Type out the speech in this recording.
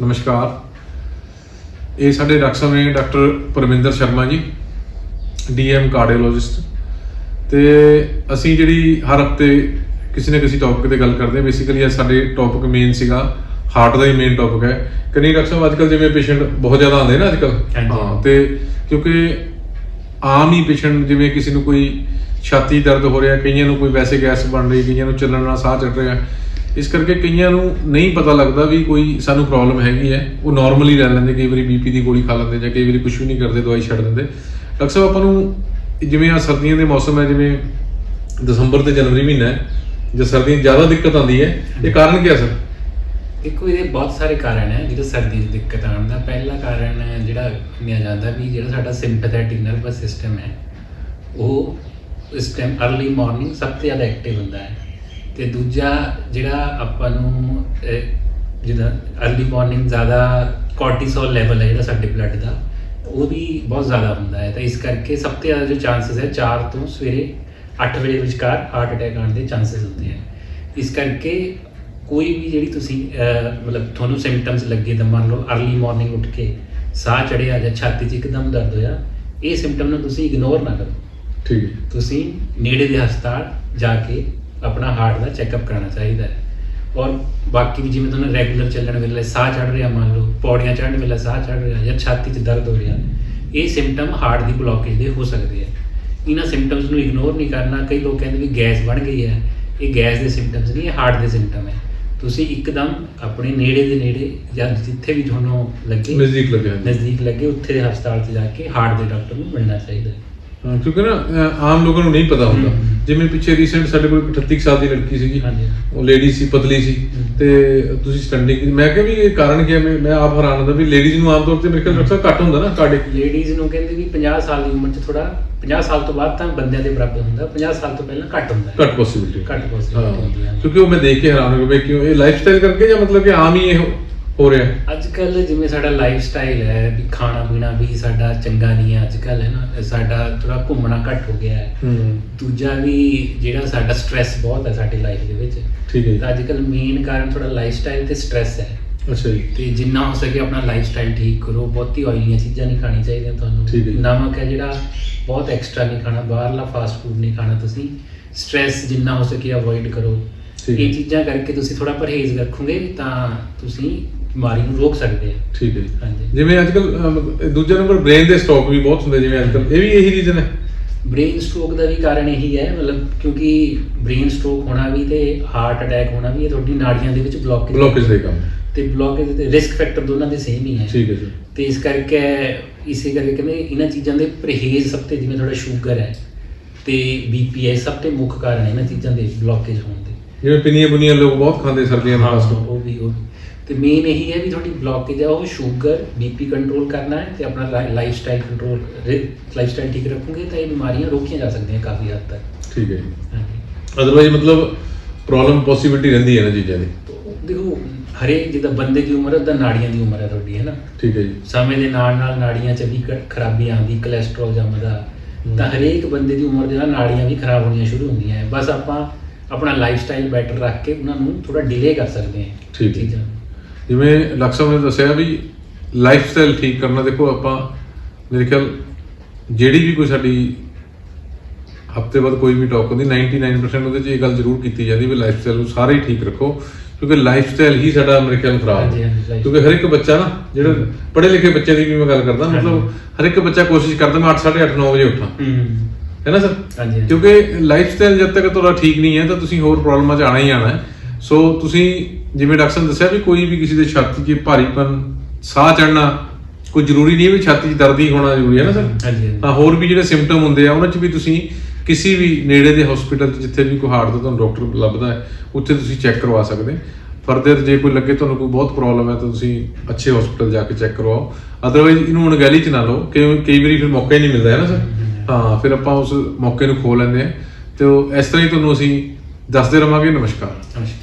ਨਮਸਕਾਰ। ਇਹ ਸਾਡੇ ਡਾਕਟਰ ਸਾਹਿਬ ਨੇ doctor Parminder Sharma ji DM cardiologist. ਤੇ ਅਸੀਂ ਜਿਹੜੀ ਹਰ ਹਫ਼ਤੇ ਕਿਸੇ ਨਾ ਕਿਸੇ ਟੌਪਿਕ ਤੇ ਗੱਲ ਕਰਦੇ ਹਾਂ। ਬੇਸਿਕਲੀ ਇਹ ਸਾਡੇ ਟੌਪਿਕ ਮੇਨ ਸੀਗਾ ਹਾਰਟ ਦਾ ਹੀ ਮੇਨ ਟੌਪਿਕ ਹੈ। ਕਈ ਡਾਕਟਰ ਸਾਹਿਬ ਅੱਜਕੱਲ ਜਿਵੇਂ ਪੇਸ਼ੈਂਟ ਬਹੁਤ ਜ਼ਿਆਦਾ ਆਉਂਦੇ ਨਾ ਅੱਜਕੱਲ ਹਾਂਜੀ। ਤੇ ਕਿਉਂਕਿ ਆਮ ਹੀ ਪੇਸ਼ੈਂਟ ਜਿਵੇਂ ਕਿਸੇ ਨੂੰ ਕੋਈ ਛਾਤੀ ਦਰਦ ਹੋ ਰਿਹਾ ਕਈਆਂ ਨੂੰ ਕੋਈ ਵੈਸੇ ਗੈਸ ਬਣ ਰਹੀ ਕਈਆਂ ਨੂੰ ਚੱਲਣ ਨਾਲ ਸਾਹ ਚੜ ਰਿਹਾ। ਇਸ ਕਰਕੇ ਕਈਆਂ ਨੂੰ ਨਹੀਂ ਪਤਾ ਲੱਗਦਾ ਵੀ ਕੋਈ ਸਾਨੂੰ ਪ੍ਰੋਬਲਮ ਹੈਗੀ ਹੈ। ਉਹ ਨਾਰਮਲੀ ਲੈ ਲੈਂਦੇ, ਕਈ ਵਾਰੀ ਬੀਪੀ ਦੀ ਗੋਲੀ ਖਾ ਲੈਂਦੇ ਜਾਂ ਕਈ ਵਾਰੀ ਕੁਝ ਵੀ ਨਹੀਂ ਕਰਦੇ, ਦਵਾਈ ਛੱਡ ਦਿੰਦੇ। ਡਾਕਟਰ ਸਾਹਿਬ, ਆਪਾਂ ਨੂੰ ਜਿਵੇਂ ਆ ਸਰਦੀਆਂ ਦੇ ਮੌਸਮ ਹੈ, ਜਿਵੇਂ ਦਸੰਬਰ ਤੇ ਜਨਵਰੀ ਮਹੀਨਾ ਹੈ, ਜੇ ਸਰਦੀਆਂ ਜ਼ਿਆਦਾ ਦਿੱਕਤ ਆਉਂਦੀ ਹੈ, ਇਹ ਕਾਰਨ ਕੀ ਹੈ ਸਰ? ਦੇਖੋ, ਇਹਦੇ ਬਹੁਤ ਸਾਰੇ ਕਾਰਨ ਹੈ, ਜਿਹੜਾ ਸਰਦੀ ਦੀ ਦਿੱਕਤ ਆਉਣ ਦਾ। ਪਹਿਲਾ ਕਾਰਨ ਹੈ ਜਿਹੜਾ ਮੰਨਿਆ ਜਾਂਦਾ ਵੀ ਜਿਹੜਾ ਸਾਡਾ ਸਿੰਪੈਥੈਟਿਕ ਨਰਵਸ ਸਿਸਟਮ ਹੈ, ਉਹ ਇਸ ਟਾਈਮ अर्ਲੀ ਮਾਰਨਿੰਗ ਸਭ ਤੋਂ ਜ਼ਿਆਦਾ ਐਕਟਿਵ ਹੁੰਦਾ ਹੈ। ਤੇ ਦੂਜਾ ਜਿਹੜਾ ਆਪਾਂ ਨੂੰ ਜਿਹਦਾ ਅਰਲੀ ਮਾਰਨਿੰਗ ਜ਼ਿਆਦਾ ਕੋਰਟੀਸੋਲ ਲੈਵਲ ਹੈ ਜਿਹੜਾ ਸਾਡੇ ਬਲੱਡ ਦਾ ਉਹ ਵੀ ਬਹੁਤ ਜ਼ਿਆਦਾ ਹੁੰਦਾ ਹੈ। ਤਾਂ ਇਸ ਕਰਕੇ ਸਭ ਤੋਂ ਜ਼ਿਆਦਾ ਜੋ ਚਾਂਸਸ ਹੈ 4 ਤੋਂ ਸਵੇਰੇ 8 ਵਜੇ ਵਿਚਕਾਰ ਹਾਰਟ ਅਟੈਕ ਆਉਣ ਦੇ ਚਾਂਸਸ ਹੁੰਦੇ ਹੈ। ਇਸ ਕਰਕੇ ਕੋਈ ਵੀ ਜਿਹੜੀ ਤੁਸੀਂ ਮਤਲਬ ਤੁਹਾਨੂੰ ਸਿੰਪਟਮਸ ਲੱਗੇ ਤਾਂ ਮੰਨ ਲਓ ਅਰਲੀ ਮਾਰਨਿੰਗ ਉੱਠ ਕੇ ਸਾਹ ਚੜਿਆ ਜਾਂ ਛਾਤੀ 'ਚ ਇੱਕਦਮ ਦਰਦ ਹੋਇਆ ਇਹ ਸਿੰਪਟਮ ਨੂੰ ਤੁਸੀਂ ਇਗਨੋਰ ਨਾ ਕਰੋ। ਠੀਕ ਤੁਸੀਂ ਨੇੜੇ ਦੇ ਹਸਪਤਾਲ ਜਾ ਕੇ ਆਪਣਾ ਹਾਰਟ ਦਾ ਚੈੱਕਅਪ ਕਰਾਉਣਾ ਚਾਹੀਦਾ ਹੈ। ਔਰ ਬਾਕੀ ਵੀ ਜਿਵੇਂ ਤੁਹਾਨੂੰ ਰੈਗੂਲਰ ਚੱਲਣ ਵੇਲੇ ਸਾਹ ਚੜ ਰਿਹਾ ਮੰਨ ਲਓ ਪੌੜੀਆਂ ਚੜ੍ਹਨ ਵੇਲੇ ਸਾਹ ਚੜ ਰਿਹਾ ਜਾਂ ਛਾਤੀ 'ਚ ਦਰਦ ਹੋ ਰਿਹਾ ਇਹ ਸਿੰਪਟਮ ਹਾਰਟ ਦੀ ਬਲੋਕੇਜ ਦੇ ਹੋ ਸਕਦੇ ਆ। ਇਹਨਾਂ ਸਿੰਪਟਮਸ ਨੂੰ ਇਗਨੋਰ ਨਹੀਂ ਕਰਨਾ। ਕਈ ਲੋਕ ਕਹਿੰਦੇ ਵੀ ਗੈਸ ਬਣ ਗਈ ਹੈ। ਇਹ ਗੈਸ ਦੇ ਸਿੰਪਟਮਸ ਨਹੀਂ ਇਹ ਹਾਰਟ ਦੇ ਸਿੰਪਟਮ ਹੈ। ਤੁਸੀਂ ਇੱਕਦਮ ਆਪਣੇ ਨੇੜੇ ਦੇ ਨੇੜੇ ਜਾਂ ਜਿੱਥੇ ਵੀ ਤੁਹਾਨੂੰ ਲੱਗੇ ਨਜ਼ਦੀਕ ਲੱਗਿਆ ਜੀ ਨਜ਼ਦੀਕ ਲੱਗੇ ਉੱਥੇ ਦੇ ਹਸਪਤਾਲ 'ਚ ਜਾ ਕੇ ਹਾਰਟ ਦੇ ਡਾਕਟਰ ਨੂੰ ਮਿਲਣਾ ਚਾਹੀਦਾ ਹੈ। ਹਾਂ, ਕਿਉਂਕਿ ਨਾ ਅਹ, ਆਮ ਲੋਕਾਂ ਨੂੰ ਨਹੀਂ ਪਤਾ ਹੁੰਦਾ। ਜਿਵੇਂ ਪਿੱਛੇ ਰੀਸੈਂਟ ਸਾਡੇ ਕੋਲ ਇੱਕ 38 ਕੁ ਸਾਲ ਦੀ ਲੜਕੀ ਸੀਗੀ ਹਾਂਜੀ। ਉਹ ਲੇਡੀ ਸੀ ਪਤਲੀ ਸੀ। ਤੇ ਤੁਸੀਂ ਸਟੈਂਡਿੰਗ ਮੈਂ ਕਿਹਾ ਵੀ ਇਹ ਕਾਰਨ ਕੀ ਹੈ ਮੈਂ ਮੈਂ ਆਪ ਹੈਰਾਨ ਹੁੰਦਾ ਵੀ ਲੇਡੀਜ਼ ਨੂੰ ਆਮ ਤੌਰ ਤੇ ਮੇਰੇ ਖਿਆਲ ਸਾਹਿਬ ਘੱਟ ਹੁੰਦਾ ਨਾ ਕਾਰਡਿਕ ਲੇਡੀਜ਼ ਨੂੰ ਕਹਿੰਦੇ ਵੀ 50 ਸਾਲ ਦੀ ਉਮਰ 'ਚ ਥੋੜਾ 50 ਸਾਲ ਤੋਂ ਬਾਅਦ ਤਾਂ ਬੰਦਿਆਂ ਦੇ ਬਰਾਬਰ ਹੁੰਦਾ 50 ਸਾਲ ਤੋਂ ਪਹਿਲਾਂ ਘੱਟ ਹੁੰਦਾ ਹੈ। ਘੱਟ ਪੋਸਿਬਿਲਿਟੀ ਘੱਟ possibility ਹੁੰਦੀ ਹੈ। ਕਿਉਂਕਿ ਉਹ ਮੈਂ ਦੇਖ ਕੇ ਹੈਰਾਨ ਹੋ ਗਿਆ ਵੀ ਕਿਉਂ ਇਹ ਲਾਈਫ ਸਟਾਈਲ ਕਰਕੇ ਜਾਂ ਮਤਲਬ ਕਿ ਆਮ ਹੀ ਇਹ ਹੋ- ਰਿਹਾ? ਅੱਜ ਕੱਲ ਜਿਵੇਂ ਸਾਡਾ ਲਾਈਫ ਸਟਾਈਲ ਹੈ ਵੀ ਖਾਣਾ ਪੀਣਾ ਵੀ ਸਾਡਾ ਚੰਗਾ ਨਹੀਂ ਹੈ ਅੱਜ ਕੱਲ ਹੈ ਨਾ? ਸਾਡਾ ਥੋੜਾ ਘੁੰਮਣਾ ਘੱਟ ਹੋ ਗਿਆ ਹੈ। ਹੂੰ। ਦੂਜਾ ਵੀ ਜਿਹੜਾ ਸਾਡਾ ਸਟ੍ਰੈਸ ਬਹੁਤ ਹੈ ਸਾਡੀ ਲਾਈਫ ਦੇ ਵਿੱਚ ਠੀਕ ਹੈ ਤਾਂ ਅੱਜ ਕੱਲ ਮੇਨ ਕਾਰਨ ਥੋੜਾ ਲਾਈਫ ਸਟਾਈਲ ਤੇ ਸਟ੍ਰੈਸ ਹੈ। ਅੱਛਾ ਜੀ। ਤੇ ਜਿੰਨਾ ਹੋ ਸਕੇ ਆਪਣਾ ਲਾਈਫ ਸਟਾਈਲ ਠੀਕ ਕਰੋ ਬਹੁਤੀ ਆਇਲੀਆਂ ਚੀਜ਼ਾਂ ਨਹੀਂ ਖਾਣੀ ਚਾਹੀਦੀਆਂ ਤੁਹਾਨੂੰ। ਠੀਕ ਹੈ ਜੀ। ਨਮਕ ਹੈ ਜਿਹੜਾ ਬਹੁਤ ਐਕਸਟਰਾ ਨਹੀਂ ਖਾਣਾ ਬਾਹਰਲਾ ਫਾਸਟ ਫੂਡ ਨਹੀਂ ਖਾਣਾ ਤੁਸੀਂ। ਸਟ੍ਰੈਸ ਜਿੰਨਾ ਹੋ ਸਕੇ ਅਵੋਇਡ ਕਰੋ। ਠੀਕ ਹੈ। ਇਹ ਚੀਜ਼ਾਂ ਕਰਕੇ ਤੁਸੀਂ ਥੋੜਾ ਪਰਹੇਜ਼ ਰੱਖੋਗੇ ਤਾਂ ਤੁਸੀਂ ਬਿਮਾਰੀ ਨੂੰ ਰੋਕ ਸਕਦੇ ਹੋ ਠੀਕ ਹੈ ਜੀ। ਹਾਂਜੀ। ਜਿਵੇਂ ਅੱਜ ਕੱਲ ਦੂਜੇ ਨੰਬਰ ਬ੍ਰੇਨ ਦੇ ਸਟ੍ਰੋਕ ਵੀ ਬਹੁਤ ਹੁੰਦੇ ਜਿਵੇਂ ਅੱਜ ਕੱਲ ਇਹ ਵੀ ਇਹੀ ਰੀਜ਼ਨ ਹੈ? ਬ੍ਰੇਨ ਸਟ੍ਰੋਕ ਦਾ ਵੀ ਕਾਰਨ ਇਹੀ ਹੈ ਮਤਲਬ ਕਿਉਂਕਿ ਬ੍ਰੇਨ ਸਟ੍ਰੋਕ ਹੋਣਾ ਵੀ ਤੇ ਹਾਰਟ ਅਟੈਕ ਹੋਣਾ ਵੀ ਇਹ ਤੁਹਾਡੀ ਨਾੜੀਆਂ ਦੇ ਵਿੱਚ ਬਲੌਕੇਜ ਬਲੋਕੇਜ ਦੇ ਕੰਮ। ਤੇ ਬਲੌਕੇਜ ਤੇ ਰਿਸਕ ਫੈਕਟਰ ਦੋਨਾਂ ਦੇ ਸੇਮ ਹੀ ਹੈ। ਠੀਕ ਹੈ ਜੀ। ਤੇ ਇਸ ਕਰਕੇ ਇਸੇ ਕਰਕੇ ਕਹਿੰਦੇ ਇਹਨਾਂ ਚੀਜ਼ਾਂ ਦੇ ਪਰਹੇਜ਼ ਸਭ ਤੋਂ ਜਿਵੇਂ ਥੋੜਾ ਸ਼ੂਗਰ ਹੈ ਤੇ ਬੀਪੀ ਹੈ ਸਭ ਤੋਂ ਮੁੱਖ ਕਾਰਨ ਹੈ ਇਹਨਾਂ ਚੀਜ਼ਾਂ ਦੇ ਬਲੌਕੇਜ ਹੋਣ ਦੇ। ਜਿਵੇਂ ਪਿੰਨੀਆਂ ਬੁਨੀਆਂ ਲੋਕ ਬਹੁਤ ਖਾਂਦੇ ਸਰਦੀਆਂ ਦੇ ਖਾਸ ਉਹ ਵੀ ਉਹ ਵੀ। ਤੇ ਮੇਨ ਇਹੀ ਹੈ ਵੀ ਤੁਹਾਡੀ ਬਲੌਕੇਜ ਹੈ ਉਹ ਸ਼ੂਗਰ ਬੀਪੀ ਕੰਟਰੋਲ ਕਰਨਾ ਹੈ ਤੇ ਆਪਣਾ lifestyle control lifestyle ਠੀਕ ਰੱਖੋਗੇ ਤਾਂ ਇਹ ਬਿਮਾਰੀਆਂ ਰੋਕੀਆਂ ਜਾ ਸਕਦੀਆਂ ਕਾਫੀ ਹੱਦ ਤੱਕ। ਠੀਕ ਹੈ ਜੀ। ਅਦਰਵਾਈਜ਼ ਮਤਲਬ ਪ੍ਰੋਬਲਮ ਪੋਸਿਬਿਲਿਟੀ ਰਹਿੰਦੀ ਹੈ ਨਾ ਚੀਜ਼ਾਂ ਦੀ। ਤੋ ਦੇਖੋ ਹਰੇਕ ਜਿੱਦਾਂ ਬੰਦੇ ਦੀ ਉਮਰ ਹੈ ਉਦਾਂ ਨਾੜੀਆਂ ਦੀ ਉਮਰ ਹੈ ਤੁਹਾਡੀ ਹੈ ਨਾ? ਠੀਕ ਹੈ ਜੀ। ਸਮੇਂ ਦੇ ਨਾਲ ਨਾਲ ਨਾੜੀਆਂ 'ਚ ਵੀ ਖਰਾਬੀ ਆਉਂਦੀ ਕੋਲੇਸਟ੍ਰੋਲ ਜੰਮਦਾ। ਤਾਂ ਹਰੇਕ ਬੰਦੇ ਦੀ ਉਮਰ ਦੇ ਨਾਲ ਨਾੜੀਆਂ ਵੀ ਖਰਾਬ ਹੋਣੀਆਂ ਸ਼ੁਰੂ ਹੁੰਦੀਆਂ ਹੈ। ਬਸ ਆਪਾਂ ਆਪਣਾ ਲਾਈਫ ਸਟਾਈਲ ਬੈਟਰ ਰੱਖ ਕੇ ਉਹਨਾਂ ਨੂੰ ਥੋੜਾ ਡਿਲੇ ਕਰ ਸਕਦੇ ਹਾਂ ਠੀਕ ਹੈ। ਜਿਵੇਂ ਲਕਸ਼ਮ ਨੇ ਦੱਸਿਆ ਵੀ ਲਾਈਫ ਸਟਾਈਲ ਠੀਕ ਕਰਨਾ ਦੇਖੋ ਆਪਾਂ ਮੇਰੇ ਖਿਆਲ ਜਿਹੜੀ ਵੀ ਕੋਈ ਸਾਡੀ ਹਫ਼ਤੇ ਬਾਅਦ ਕੋਈ ਵੀ ਟਾਕ ਹੁੰਦੀ 99% ਉਹਦੇ 'ਚ ਇਹ ਗੱਲ ਜ਼ਰੂਰ ਕੀਤੀ ਜਾਂਦੀ ਵੀ ਲਾਈਫ ਸਟਾਈਲ ਨੂੰ ਸਾਰੇ ਹੀ ਠੀਕ ਰੱਖੋ ਕਿਉਂਕਿ ਲਾਈਫ ਸਟਾਈਲ ਹੀ ਸਾਡਾ ਮੇਰੇ ਖਿਆਲ ਖਰਾਬ ਹੈ। ਕਿਉਂਕਿ ਹਰ ਇੱਕ ਬੱਚਾ ਨਾ ਜਿਹੜਾ ਪੜ੍ਹੇ ਲਿਖੇ ਬੱਚੇ ਦੀ ਵੀ ਮੈਂ ਗੱਲ ਕਰਦਾ ਮਤਲਬ ਹਰ ਇੱਕ ਬੱਚਾ ਕੋਸ਼ਿਸ਼ ਕਰਦਾ ਮੈਂ 8 8:30 9 ਵਜੇ ਉੱਠਾਂ। ਹੂੰ ਨਾ ਸਰ। ਕਿਉਂਕਿ ਲਾਈਫ ਸਟਾਈਲ ਜਦ ਤੱਕ ਤੁਹਾਡਾ ਠੀਕ ਨਹੀਂ ਹੈ ਤਾਂ ਤੁਸੀਂ ਹੋਰ ਪ੍ਰੋਬਲਮਾਂ 'ਚ ਆਣਾ ਹੀ ਆਣਾ ਹੈ। ਸੋ ਤੁਸੀਂ ਜਿਵੇਂ ਡਾਕਟਰ ਨੇ ਦੱਸਿਆ ਵੀ ਕੋਈ ਵੀ ਕਿਸੇ ਦੇ ਛਾਤੀ 'ਚ ਭਾਰੀਪਨ ਸਾਹ ਚੜਨਾ ਕੋਈ ਜ਼ਰੂਰੀ ਨਹੀਂ ਵੀ ਛਾਤੀ 'ਚ ਦਰਦ ਹੀ ਹੋਣਾ ਜ਼ਰੂਰੀ ਹੈ ਨਾ ਸਰ? ਹਾਂਜੀ ਹਾਂਜੀ। ਤਾਂ ਹੋਰ ਵੀ ਜਿਹੜੇ ਸਿੰਪਟਮ ਹੁੰਦੇ ਆ ਉਹਨਾਂ 'ਚ ਵੀ ਤੁਸੀਂ ਕਿਸੇ ਵੀ ਨੇੜੇ ਦੇ ਹਸਪੀਟਲ 'ਚ ਜਿੱਥੇ ਵੀ ਕੋਈ ਹਾਰਟ ਦਾ ਤੁਹਾਨੂੰ ਡਾਕਟਰ ਲੱਭਦਾ ਹੈ ਉੱਥੇ ਤੁਸੀਂ ਚੈੱਕ ਕਰਵਾ ਸਕਦੇ। ਫਰਦਰ ਜੇ ਕੋਈ ਲੱਗੇ ਤੁਹਾਨੂੰ ਕੋਈ ਬਹੁਤ ਪ੍ਰੋਬਲਮ ਹੈ ਤਾਂ ਤੁਸੀਂ ਅੱਛੇ ਹਸਪੀਟਲ ਜਾ ਕੇ ਚੈੱਕ ਕਰਵਾਓ। ਅਦਰਵਾਈਜ਼ ਇਹਨੂੰ ਅਣਗਹਿਲੀ 'ਚ ਨਾ ਲਓ। ਕਿ ਕਈ ਵਾਰੀ ਫਿਰ ਮੌਕਾ ਹੀ ਨਹੀਂ ਮਿਲਦਾ ਹੈ ਨਾ ਸਰ? ਹਾਂ ਫਿਰ ਆਪਾਂ ਉਸ ਮੌਕੇ ਨੂੰ ਖੋ ਲੈਂਦੇ ਆ ਤੇ ਉਹ ਇਸ ਤਰ੍ਹਾਂ ਹੀ ਤੁਹਾਨੂੰ ਅਸੀਂ ਦੱਸਦੇ ਰਵਾਂਗੇ। ਨਮਸਕਾਰ। ਨਮਸਕਾਰ।